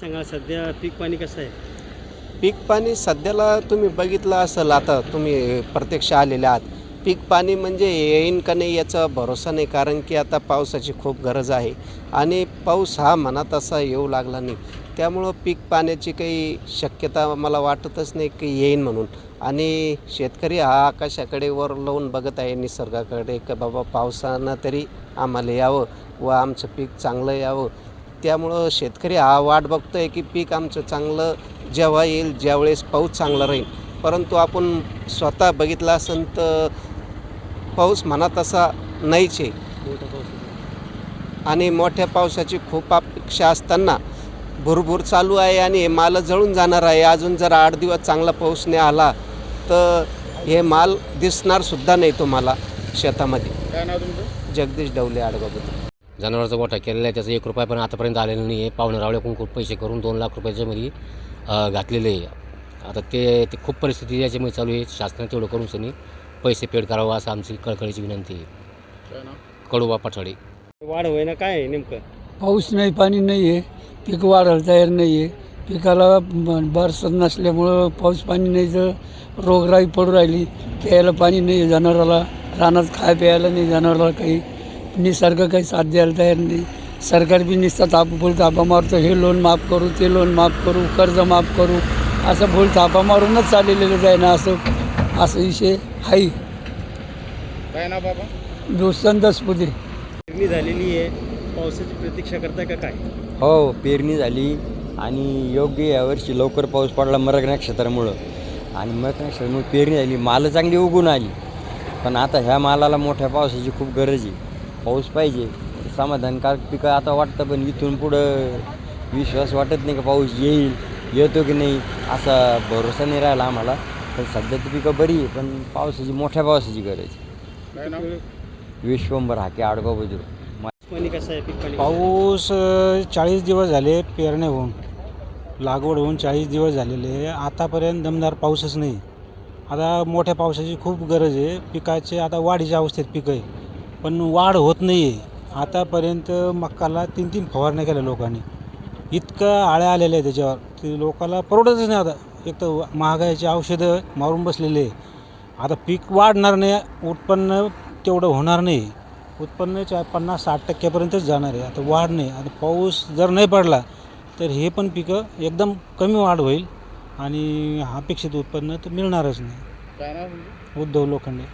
सांगा सध्या पीक पाणी कसं आहे? पीक पाणी सध्याला तुम्ही बघितलं असेल आता तुम्ही प्रत्यक्ष आलेले आहात. पीक पाणी म्हणजे येईन का नाही याचा भरोसा नाही कारण की आता पावसाची खूप गरज आहे. आणि पाऊस हा मनात असा येऊ लागला नाही. त्यामुळं पीक पाण्याची काही शक्यता मला वाटतच नाही की येईन म्हणून. आणि शेतकरी हा आकाशाकडे वर लावून बघत आहे निसर्गाकडे का बाबा पावसानं तरी आम्हाला यावं व आमचं पीक चांगलं यावं. त्यामुळं शेतकरी हा वाट बघतो आहे की पीक आमचं चांगलं जेव्हा येईल ज्यावेळेस पाऊस चांगला राहील. परंतु आपण स्वतः बघितलं असेल तर पाऊस मनात असा नाहीच. आहे. आणि मोठ्या पावसाची खूप अपेक्षा असताना भुरभूर चालू आहे आणि हे माल जळून जाणार आहे. अजून जर आठ दिवस चांगला पाऊस नाही आला तर हे माल दिसणार सुद्धा नाही तुम्हाला शेतामध्ये. जगदीश डवले आडगाबद्दल जनावरांचा गोठा केलेला आहे. त्याचा एक रुपया पण आतापर्यंत आलेला नाही आहे. पाहुणे रावळ्याकडून खूप पैसे करून दोन लाख रुपयाच्या मध्ये घातलेले आहे. आता ते ते खूप परिस्थिती याच्यामुळे चालू आहे. शासनाने तेवढं करून सनी पैसे पेड करावं असं आमची कळकळीची विनंती आहे. कडुबा पठाडे. वाढ होईना काय आहे नेमकं? पाऊस नाही पाणी नाही आहे. पीक वाढायला तयार नाही आहे. पिकाला बरसत नसल्यामुळं पाऊस पाणी नाही तर रोगराई पडू राहिली प्यायला पाणी नाही आहे जनावराला रानात खाय प्यायला नाही जनावराला काही. निसर्ग काही साथ द्यायला तयार नाही. सरकार बी नुसता ताप बोल तापा मारतो. हे लोन माफ करू ते लोन माफ करू कर्ज माफ करू. असं बोल तापा मारूनच चाललेलं जाय ना असं असं विषय आहे काय नाव बाबा? दोस्तान दसपुते पेरणी झालेली आहे. पावसाची प्रतीक्षा करताय का काय? हो पेरणी झाली आणि योग्य यावर्षी लवकर पाऊस पडला मरक नक्षत्रामुळं. आणि मरक नक्षत्रामुळे पेरणी झाली. मालं चांगली उगून आली. पण आता ह्या मालाला मोठ्या पावसाची खूप गरज आहे. पाऊस पाहिजे. समाधानकारक पिकं आता वाटतं पण इथून पुढं विश्वास वाटत नाही का पाऊस येईल येतो की नाही असा भरोसा नाही राहिला आम्हाला. पण सध्या ती पिकं बरी आहे पण पावसाची मोठ्या पावसाची गरज विश्वंभर हाके आडगाव बजरू पाणी कसं आहे पीक? पाऊस चाळीस दिवस झाले पेरणे होऊन. लागवड होऊन चाळीस दिवस झालेले आहे. आतापर्यंत दमदार पाऊसच नाही. आता मोठ्या पावसाची खूप गरज आहे. पिकाचे आता वाढीच्या अवस्थेत पिकं आहे. पण वाढ होत नाही आहे आतापर्यंत मक्काला तीन तीन फवारण्या केल्या लोकांनी. इतकं आळ्या आलेल्या आहे त्याच्यावर. ते लोकाला परवडतच नाही आता. एक तर महागाईची औषधं मारून बसलेले आहे आता पीक वाढणार नाही उत्पन्न तेवढं होणार नाही. उत्पन्न चा पन्नास साठ टक्क्यापर्यंतच जाणार आहे. आता वाढ नाही. आता पाऊस जर नाही पडला तर हे पण पिकं एकदम कमी वाढ होईल आणि अपेक्षित उत्पन्न तर मिळणारच नाही. उद्धव लोखंडे.